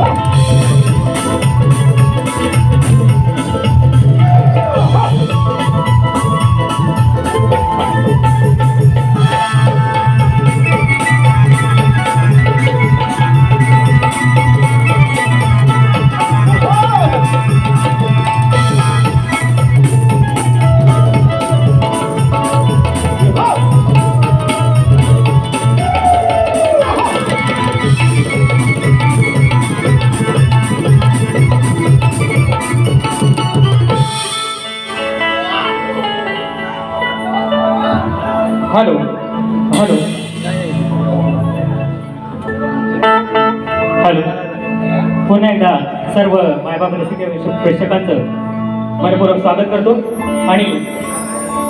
Woo! Hello hello. Hello. पुन्हा एकदा सर्व मायबाप रसिक प्रेक्षकांचं मनपूर्वक स्वागत करतो. आणि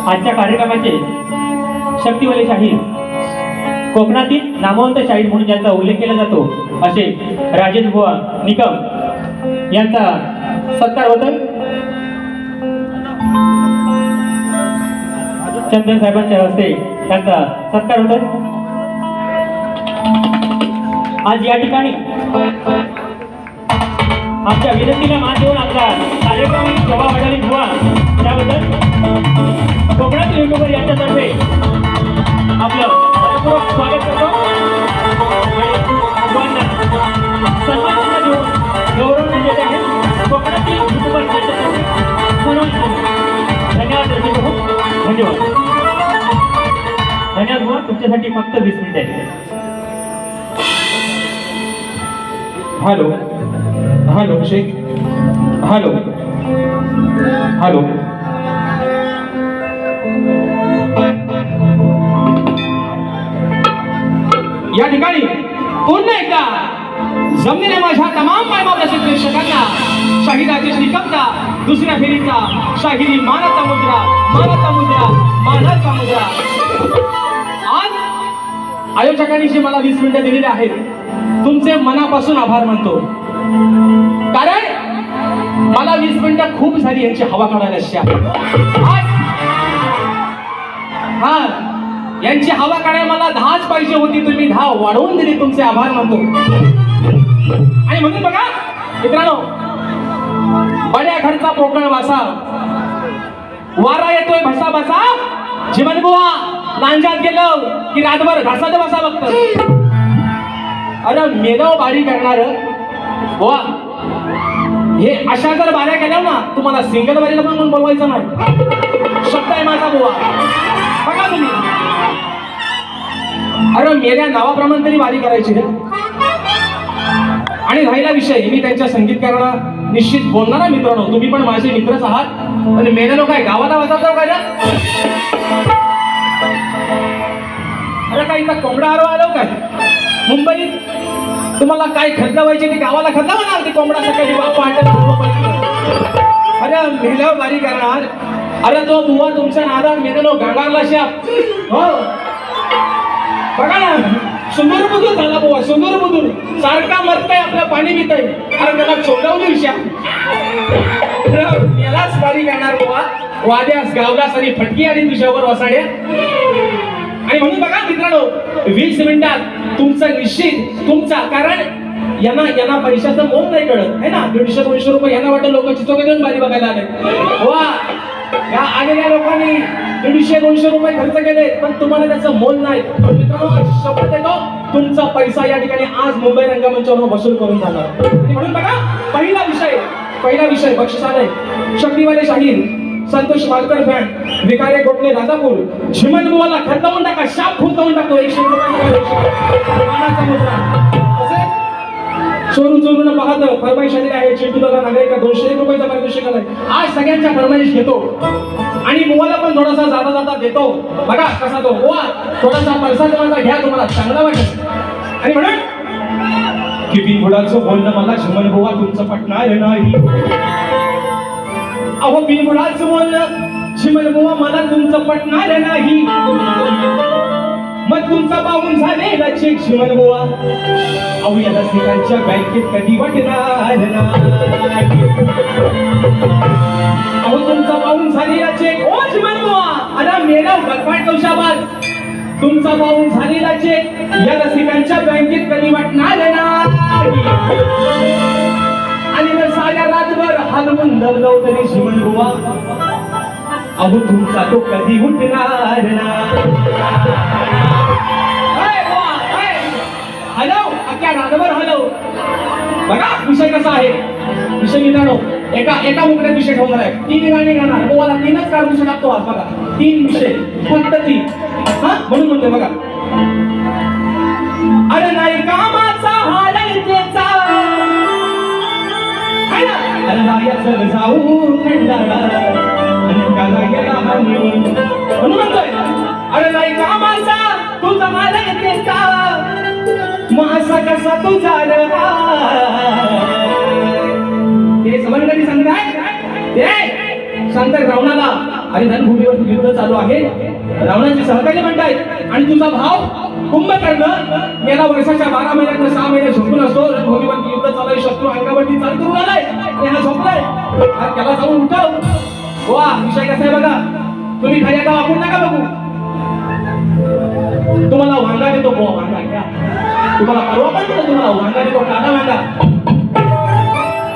आजच्या कार्यक्रमाचे शक्तिवले शाहीर कोकणातील नामवंत शाहीर म्हणून ज्यांचा उल्लेख केला जातो असे राजेश बुवा निकम यांचा सत्कार होतं चंदन साहेबांच्या हस्ते त्यांचा सत्कार होतो आज या ठिकाणी आमच्या विनंतीला मान देऊन आपला कार्यक्रम सभा मंडळी हवा त्याबद्दल कोकणातील युट्यूबर यांच्यातर्फे आपलं स्वागत करतो. गौरव आहे. कोकणातील युट्यूबर यांच्यातर्फे धन्यवाद. धन्यवाद. धन्यवाद तुमच्यासाठी फक्त वीस मिनिट आहे hello. Hello Sheikh hello. Hello. या ठिकाणी पुन्हा एकदा जमलेल्या माझ्या तमाम मायबाप रसिक प्रेक्षकांना शाही राजेश निकमचा दुसऱ्या फेरीचा शाहिरी मानाचा मुद्रा मानाचा मुद्रा मानाचा मुद्रा. आयोजकांनी जे मला वीस मिनिटं दिलेली आहेत. तुमचे मनापासून आभार मानतो. कारण मला वीस मिनिटं खूप झाली यांची हवा काढायला अशा हा यांची हवा काढायला मला दहाच पाहिजे होती तुम्ही दहा वाढवून दिली तुमचे आभार मानतो. आणि म्हणून बघा मित्रांनो बड्या घरचा पोकळ वासा. वारा येतोय भसा भसा. जीवन बुवा. लांजात गेलो की रातभर घासात बसा बघत अरे मेगाव बारी करणार बुवा. हे अशा जर बाऱ्या केल्या ना तुम्हाला सिंगल बारीला पण म्हणून बोलवायचं नाही. शब्द आहे माझा बुवा. बघा तुम्ही. अरे मेल्या नावाप्रमाणे तरी बारी करायची रे. आणि राहिला विषय मी त्यांच्या संगीतकारांना निश्चित बोलणारा मित्रांनो. तुम्ही पण माझे मित्रच आहात. आणि मेल्यानो काय गावाला वाजवता हो काय अरे काय का कोंबडा आरो आलो हो काय? मुंबईत तुम्हाला काय खदला व्हायचे ती गावाला खदला म्हणाल ते कोंबडा सकाळी? बाप अरे मेल्यावर बारी करणार. अरे तो बुवा तुमच्या नादात मेलेलो गंगारला शाप हो. बघा ना. सुंदर झाला बुवा सुंदर बुदूर सारखा मरताय आपलं पाणी पिताय. अरे त्याला चोंडवली विषया. यालाच पाणी करणार बुवा. वाद्यास गावदास आणि फटकी आणि तुझ्यावर वसाड्या आणि म्हणून बघा मित्रांनो वीस मिनिटात तुमचा निश्चित तुमचा कारण यांना यांना पैशाचं मोल नाही कळत. है ना? दीडशे दोनशे रुपये यांना वाटतं लोकांची चिचोके देऊन बारी बघायला आले वा या आलेल्या लोकांनी दीडशे दोनशे रुपये खर्च केले पण तुम्हाला त्याचं मोल नाही. मित्रांनो शपथ देतो? तुमचा पैसा या ठिकाणी आज मुंबई रंगमंचावर वसूल करून जाणार. म्हणून बघा पहिला विषय पहिला विषय बक्षिसालय शक्तिवाले शाहीर संतोष मालकर फॅन विकारे गोटले राजापूर झिमन बुवाला खतवून टाका शाप फुलवून टाकतो. एकशे रुपये चोरून चोरून पाहत फरमाईश आलेली आहे. चेंडू दादा नागरिक दोनशे एक रुपयाचा पारितोषिक आलाय. आज सगळ्यांच्या फरमाईश घेतो. आणि बुवाला पण थोडासा जाता जाता देतो. बघा कसा तो बुवा थोडासा पैसा तुम्हाला घ्या तुम्हाला. चांगला वाटेल. आणि म्हणून किती मुलाचं बोलणं मला झिमन बुवा तुमचं पटणार नाही. अहो बिनबुडाचं बोलणं शिमल बुवा मला तुमचं पटणार नाही. मग तुमचा पाहून झालेला चेक शिवण बुवा. अहो या रसिकांच्या बँकेत कधी वाटणार अहो तुमचा पाहून झालेला चेक. ओ शिवण बुवा अरे मेरा गटपाट कौशाबाद तुमचा पाहून झालेला चेक. या रसिकांच्या बँकेत कधी वाटणार नाही. आणि मग साऱ्या रातभर हलवून दबलो तरी शिवण बुवा. अहो तुमचा तो कधी उठणार ना हलव अख्ख्या रातभर हलव बघा विषय कसा आहे? विषय मित्रांनो एका एका मुकड्यात विषय ठेवणार आहे. तीन गाणी गाणार तुम्हाला तीनच काढू शकतो आज बघा. तीन विषय. फक्त तीन हा? म्हणून म्हणतोय बघा. अरे नाही कामाचा हाल अरे रायाचं जाऊ खंडाळा. आणि काला गेला म्हणून. म्हणतोय. अरे नाही काम तुझा मालक त्याचा कसा तुझा रहा ते समजणारी सांगताय ते सांगताय रावणाला अरे रणभूमीवर युद्ध चालू आहे. रावणाचे सहकारी म्हणतायत आणि तुझा भाव कुंभकर्ण गेल्या वर्षाच्या बारा महिन्यात सहा महिने झोपून असतो रणभूमीवर युद्ध चालू शत्रू अंगावरती चाल करून आलाय हा झोपलाय त्याला जाऊन उठव वा विषय कसा आहे बघा तुम्ही खऱ्या का वापरून नका बघू तुम्हाला वांगा देतो बुवा वांगा घ्या तुम्हाला परवा पण देतो तुम्हाला? वांगा तो कांदा वांगा.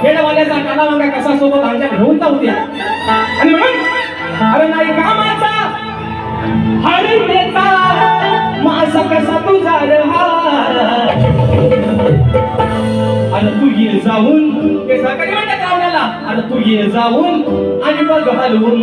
खेडवाल्याचा कांदा वांगा कसा सोबत आमच्या घेऊन जाऊ द्या. आणि म्हणून अरे नाही कामाचा हरण्याचा माझा कसा तुझा रहा अरे तू ये जाऊन ते सहकारी म्हणतात रावण्याला अरे तू ये जाऊन आणि बघ हलवून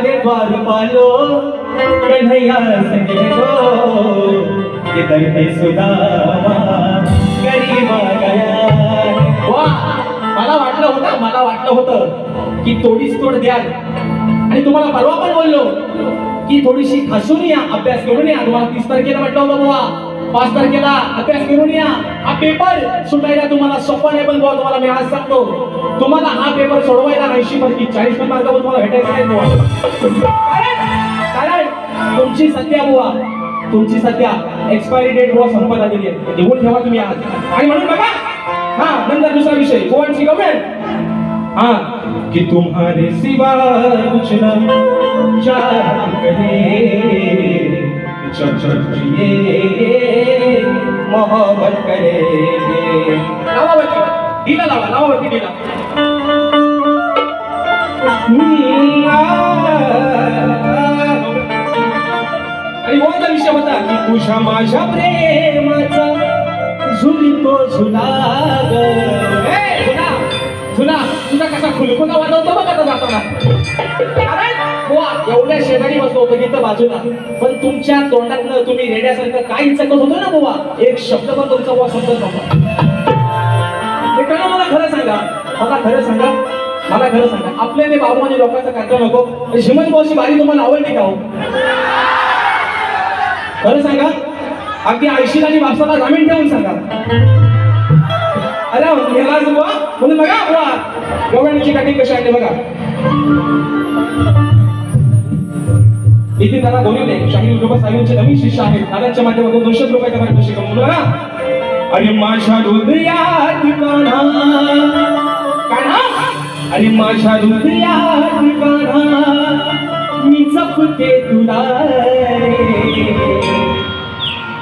the अरे द्वार पालो. कन्हैया संगे दो ये दर्द सुदामा गरीबा गया. वा मला वाटलं होतं मला वाटलं होतं की थोडीच तोड द्याल. आणि तुम्हाला परवा पण बोललो की थोडीशी खासून या अभ्यास करून या. तुम्हाला तीस तारखेला म्हटलं होतं बाबा पाच तारखेला अभ्यास करून या. पेपर सुटायला तुम्हाला सोपा नाही पण तुम्हाला मी आज सांगतो. तुम्हाला हा पेपर सोडवायला ऐंशी पैकी चाळीस पण मार्क तुम्हाला भेटायचं नाही बुवा. कारण तुमची सध्या बुवा तुमची सध्या एक्सपायरी डेट बुवा संपत आलेली आहे. निघून ठेवा तुम्ही आज. आणि म्हणून बघा हा नंतर दुसरा विषय. गोवांची गव्हर्नमेंट हा. कि तुम्हारे सिवा कुछ ना चाहत कहे जब जिए मोहब्बत करेंगे। लावावती दिला लावा लावावती दिला आणि कोणता विषय होता की तुझ्या माझ्या प्रेमाचा झुलतो झुला झुला तुझा खुलखुला वाजवतो बघा आता जाताना. एवढ्या शेजारी बसलो होतो इथं बाजूला. पण तुमच्या तोंडातनं तुम्ही रेड्यासारखं काही चकत होतो ना बुवा? एक शब्द पण तुमचा बुवा समजत नव्हता. मित्रांनो मला खरं सांगा. मला खरं सांगा. मला खरं सांगा. आपल्या ते बाबू लोकांचा कार्यक्रम नको श्रीमंत भाऊची बारी तुम्हाला आवडली का हो? खरं सांगा. अगदी आयशीला आणि बापसाला जामीन ठेवून सांगा. अरे ह्याला बुवा. म्हणून बघा बुवा. गव्हर्नमेंटची कटिंग कशी आहे ते बघा. इथे त्याला बोलवले शाही उद्योग साहेबांचे नवीन शिष्य आहेत. दादांच्या माध्यमातून दोनशे रुपयाच्या पारितोषिक कमवलं बघा. अरे माझ्या हृदयात कान्हा? अरे माझ्या हृदयात कान्हा. मी जपते तुला.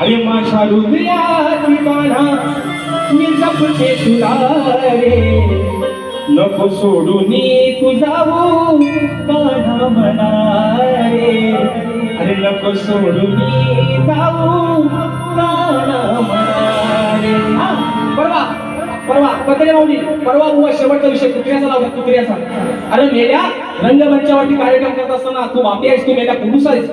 अरे माझ्या हृदयात कान्हा. मी जपते तुला रे नको सोडून तुझाऊ जाऊ म्हणा रे अरे नको सोडून जाऊ कान्हा म्हणा रे परवा परवा पत्रे लावली. परवा बुवा शेवटचा विषय कुत्र्याचा लावला कुत्र्याचा. अरे मेल्या रंगमंचावरती कार्यक्रम करत असताना तू बापी आहेस तू मेल्या पुरुष आहेस.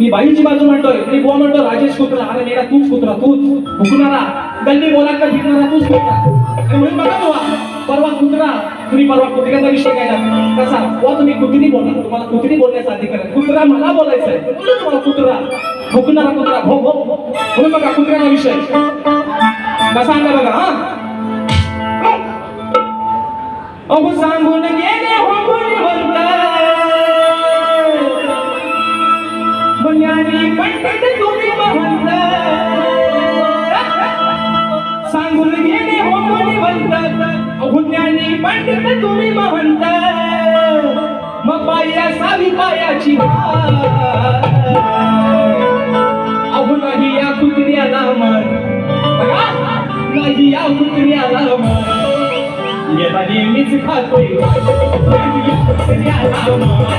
मी बाईची बाजू म्हणतोय मी बुवा म्हणतो राजेश कुत्रा. अरे मेला तूच कुत्रा तूच. हुकणारा गल्ली बोलात फिरणारा तूच होता आणि म्हणून बघा तेव्हा परवा कुत्रा तुम्ही परवा कुत्र्याचा विषय घ्यायला कसा? वा तुम्ही कुत्री बोला तुम्हाला कुत्री बोलण्याचा अधिकार आहे. कुत्रा मला बोलायचं आहे. म्हणून तुम्हाला कुत्रा. भुकणारा कुत्रा. भो भो. म्हणून बघा कुत्र्याचा विषय. कसा आणला बघा हा. अहो सांगून गेले हो गुणवंत पंडित तुम्ही महंत मग पाया सावी पायाची अहो या कुत्र्याला मन नाही या कुत्र्याला मन याला नेहमीच खातोय. या कुत्र्याला मन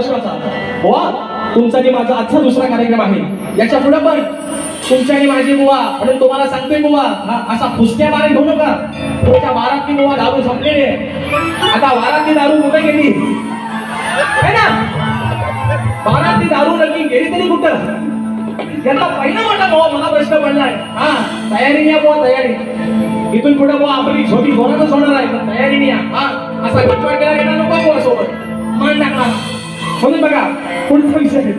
प्रश्नाचा वा तुमचा आणि माझा आजचा दुसरा कार्यक्रम आहे. याच्यापुढे पण तुमच्या आणि माझी बुवा म्हणून तुम्हाला सांगतोय बुवा असा फुसक्या बारा घेऊ नका. तुमच्या बारातली बुवा दारू संपलेली आहे. आता वारातली दारू कुठे गेली? है ना? बारातली दारू नक्की गेली तरी कुठं? याचा पहिला मोठा बुवा मला प्रश्न पडलाय. हा तयारी या बुवा तयारी. इथून पुढे बुवा आपली छोटी जोरातच होणार आहे तयारी या हा असा गटवाट केला येणार नको बुवा सोबत मन टाकणार. म्हणून बघा पुढचा विषय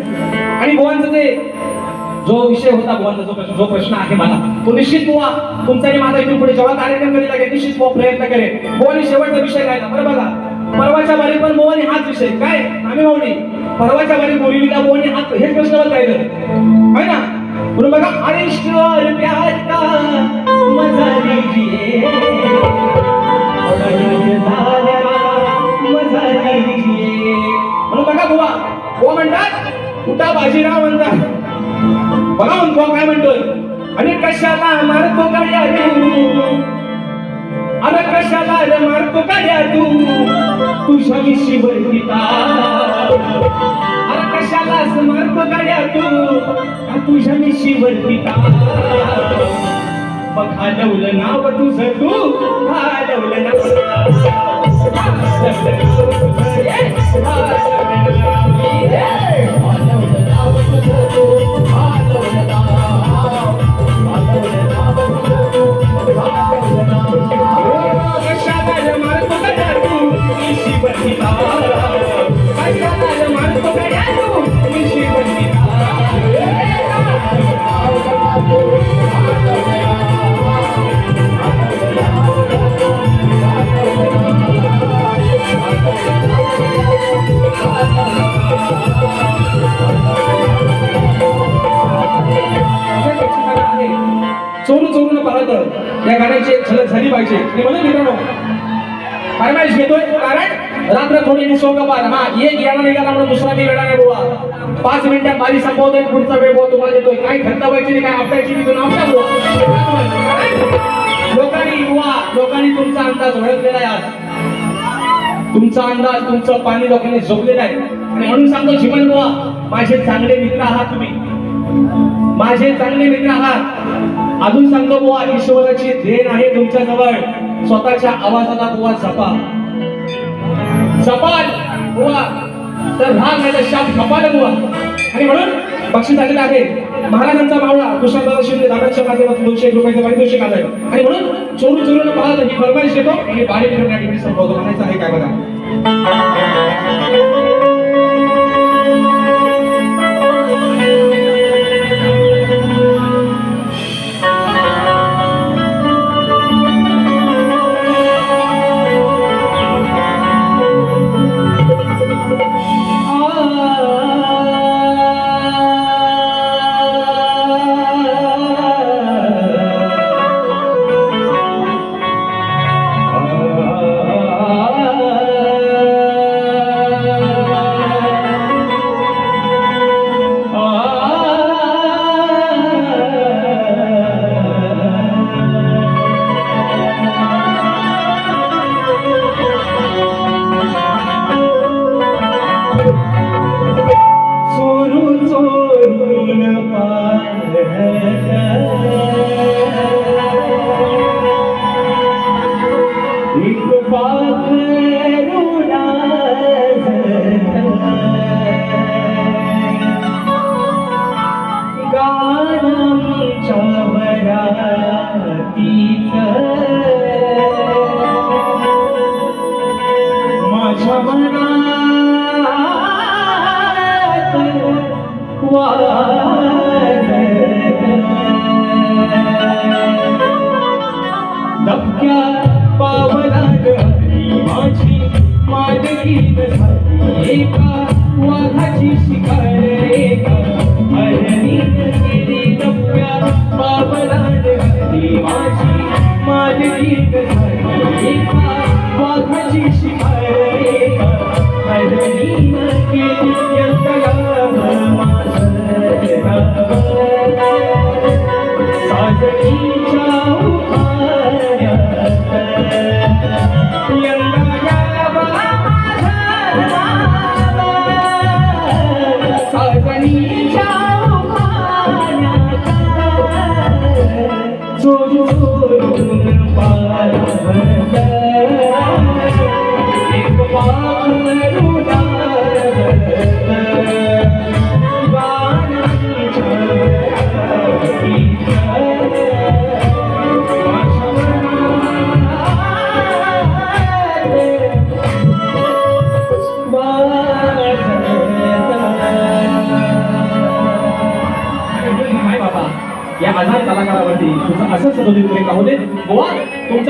आणि बुवांचं ते जो विषय होता बुवांचा जो प्रश्न जो प्रश्न आहे मला तो निश्चित बुवा तुमचा आणि माझा इथून पुढे जेव्हा कार्यक्रम करीत लागेल निश्चित बुवा प्रयत्न करेल बुवानी शेवटचा विषय राहिला बरं बघा. परवाच्या बारी पण बुवानी हाच विषय. काय? आम्ही भाऊनी परवाच्या बारी बोरिवलीला बुवानी हात हेच प्रश्न राहिलं आहे ना? म्हणून बघा अरिष्ट प्यार का मजा म्हणतात. बघा म्हणतो काय म्हणतोय. आणि कशाला मारतो गाड्या तू? अरे कशाला रे मारतो गाड्या तू? तुझ्या विषयी पिता अरे कशाला असं मारतो गाड्या तू? आ तुझ्या विषयी पिता बघालवलं नाव तुझं तू? घालवलं नाव Yeah. मदत झाली पाहिजे. आणि म्हणून मित्रांनो फरमाईश घेतोय. कारण रात्र थोडी निसर्ग पार. हा एक याला निघाला म्हणून दुसरा मी वेळा नाही बुवा. पाच मिनिटात माझी संपवतोय पुढचा वेळ बुवा तुम्हाला देतोय. काही खर्च व्हायची नाही काय आपल्याची नाही. नाव काय लोकांनी युवा लोकांनी तुमचा अंदाज ओळखलेला आहे आज. तुमचा अंदाज तुमचं पाणी लोकांनी झोपलेलं आहे. आणि म्हणून सांगतो जीवन बुवा माझे चांगले मित्र आहात तुम्ही. माझे चांगले मित्र आहात. अजून सांगतो बुवा ईश्वराची देण आहे तुमच्या जवळ स्वतःच्या आवाजाला बुवा जपा. जपाल बुवा. तर राग नाही तर शाप कपाल बुवा. आणि म्हणून बक्षीस आलेलं आहे. महाराजांचा मावळा तुषारदादा शिंदे दादाच्या माध्यमातून दोनशे एक रुपयाचं पारितोषिक आलंय. आणि म्हणून चोरून चोरून पाहत ही फरमाईश घेतो आणि बारीक फिरून या म्हणायचं आहे काय बघा.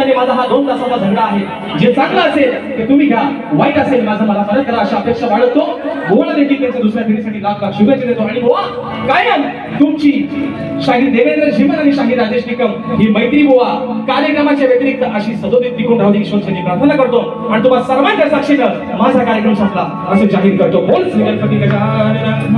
तुमचा आणि माझा हा दोन तासाचा झगडा आहे. जे चांगलं असेल ते तुम्ही घ्या. वाईट असेल माझं मला परत करा अशी अपेक्षा बाळगतो. गोवाला देखील त्यांच्या दुसऱ्या फेरीसाठी लाख लाख शुभेच्छा देतो. आणि गोवा कायम तुमची शाहीर देवेंद्र झिमन आणि शाहीर राजेश निकम ही मैत्री गोवा कार्यक्रमाच्या व्यतिरिक्त अशी सदोदित टिकून राहू ईश्वरची प्रार्थना करतो. आणि तुम्हाला सर्वांच्या साक्षीनं माझा कार्यक्रम संपला. असं जाहीर करतो. बोल श्री गणपती गजानन